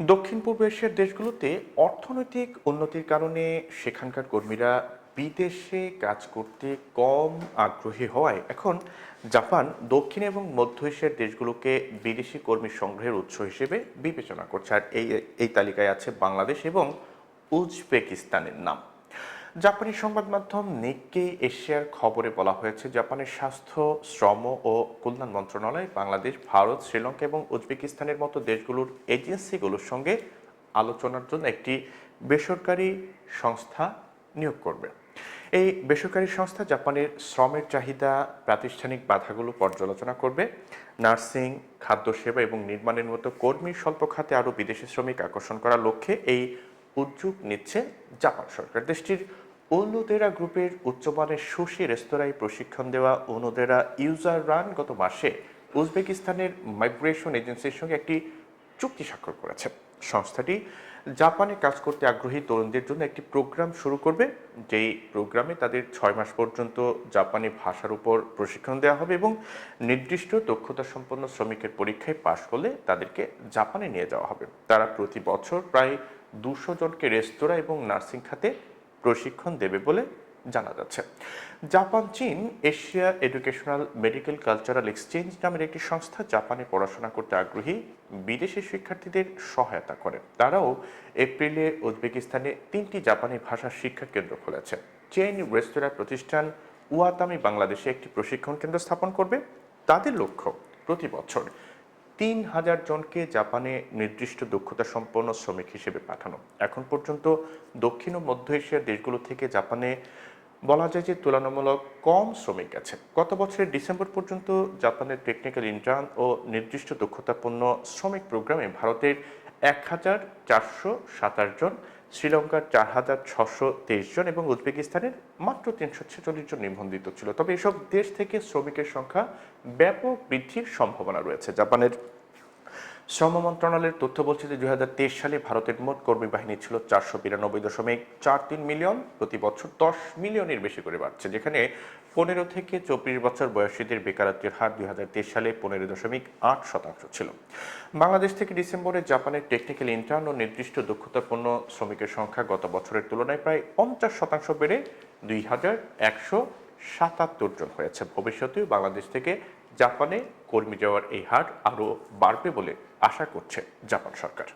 দক্ষিণ পূর্ব এশিয়ার দেশগুলোতে অর্থনৈতিক উন্নতির কারণে সেখানকার কর্মীরা বিদেশে কাজ করতে কম আগ্রহী হওয়ায় এখন জাপান, দক্ষিণ এবং মধ্য এশিয়ার দেশগুলোকে বিদেশি কর্মী সংগ্রহের উৎস হিসেবে বিবেচনা করছে। আর এই এই তালিকায় আছে বাংলাদেশ এবং উজবেকিস্তানের নাম। জাপানি সংবাদ মাধ্যম নিক্কে এশিয়ার খবরে বলা হয়েছে, জাপানের স্বাস্থ্য, শ্রম ও কল্যাণ মন্ত্রণালয়, বাংলাদেশ, ভারত, শ্রীলঙ্কা এবং উজবেকিস্তানের মতো দেশগুলোর এজেন্সিগুলোর সঙ্গে আলোচনার জন্য একটি বেসরকারি সংস্থা নিয়োগ করবে। এই বেসরকারি সংস্থা জাপানের শ্রমের চাহিদা, প্রাতিষ্ঠানিক বাধাগুলো পর্যালোচনা করবে। নার্সিং খাদ্য সেবা এবং নির্মাণের মতো কর্মী স্বল্প খাতে আরও বিদেশি শ্রমিক আকর্ষণ করার লক্ষ্যে এই উদ্যোগ নিচ্ছে জাপান সরকার। দেশটির অনুদেরা গ্রুপের উচ্চমানের সুশি রেস্তোরাঁয় প্রশিক্ষণ দেওয়া অনুদেরা ইউজার রান গত মাসে উজবেকিস্তানের মাইগ্রেশন এজেন্সির সঙ্গে একটি চুক্তি স্বাক্ষর করেছে। সংস্থাটি জাপানে কাজ করতে আগ্রহী তরুণদের জন্য একটি প্রোগ্রাম শুরু করবে। যেই প্রোগ্রামে তাদের ছয় মাস পর্যন্ত জাপানি ভাষার উপর প্রশিক্ষণ দেওয়া হবে এবং নির্দিষ্ট দক্ষতা সম্পন্ন শ্রমিকের পরীক্ষায় পাশ করলে তাদেরকে জাপানে নিয়ে যাওয়া হবে। তারা প্রতি বছর প্রায় দুশো জনকে রেস্তোরাঁ এবং নার্সিং খাতে প্রশিক্ষণ দেবে বলে জানা যাচ্ছে। জাপান, চীন, Asia educational medical cultural exchange নামের একটি সংস্থা জাপানে পড়াশোনা করতে আগ্রহী বিদেশি শিক্ষার্থীদের সহায়তা করে। তারাও এপ্রিলে উজবেকিস্তানে তিনটি জাপানি ভাষা শিক্ষা কেন্দ্র খুলেছে। চেইন রেস্তোরাঁ প্রতিষ্ঠান উয়াতামি বাংলাদেশে একটি প্রশিক্ষণ কেন্দ্র স্থাপন করবে। তাদের লক্ষ্য প্রতি বছর তিন হাজার জনকে জাপানে নির্দিষ্ট দক্ষতা সম্পন্ন শ্রমিক হিসেবে পাঠানো। এখন পর্যন্ত দক্ষিণ ও মধ্য এশিয়ার দেশগুলো থেকে জাপানে বলা যায় যে তুলনামূলক কম শ্রমিক আছে। গত বছরের ডিসেম্বর পর্যন্ত জাপানের টেকনিক্যাল ইন্টার্ন ও নির্দিষ্ট দক্ষতাপূর্ণ শ্রমিক প্রোগ্রামে ভারতের এক হাজার চারশো সাতাশ জন শ্রীলঙ্কার চার হাজার ছশো তেইশ জন এবং উজবেকিস্তানের মাত্র তিনশো ছেচল্লিশ জন নিবন্ধিত ছিল। তবে এসব দেশ থেকে শ্রমিকের সংখ্যা ব্যাপক বৃদ্ধির সম্ভাবনা রয়েছে। জাপানের শ্রম মন্ত্রণালয়ের তথ্য বলছে যে দুই হাজার তেইশ সালে ভারতের মোট কর্মী বাহিনী ছিল চারশো বিরানব্বই দশমিক চার তিন মিলিয়ন। প্রতি বছর দশ মিলিয়নের বেশি করে বাড়ছে, যেখানে পনেরো থেকে চব্বিশ বছর বয়সীদের বেকারত্বের হার দুই হাজার তেইশ সালে পনেরো দশমিক আট শতাংশ ছিল। বাংলাদেশ থেকে ডিসেম্বরে জাপানের টেকনিক্যাল ইন্টার্ন ও নির্দিষ্ট দক্ষতাপূর্ণ শ্রমিকের সংখ্যা গত বছরের তুলনায় প্রায় পঞ্চাশ শতাংশ বেড়ে দুই হাজার একশো সাতাত্তর জন হয়েছে। ভবিষ্যতেও বাংলাদেশ থেকে জাপানে কর্মী যাওয়ার এই হার আরও বাড়বে বলে আশা করছে জাপান সরকার।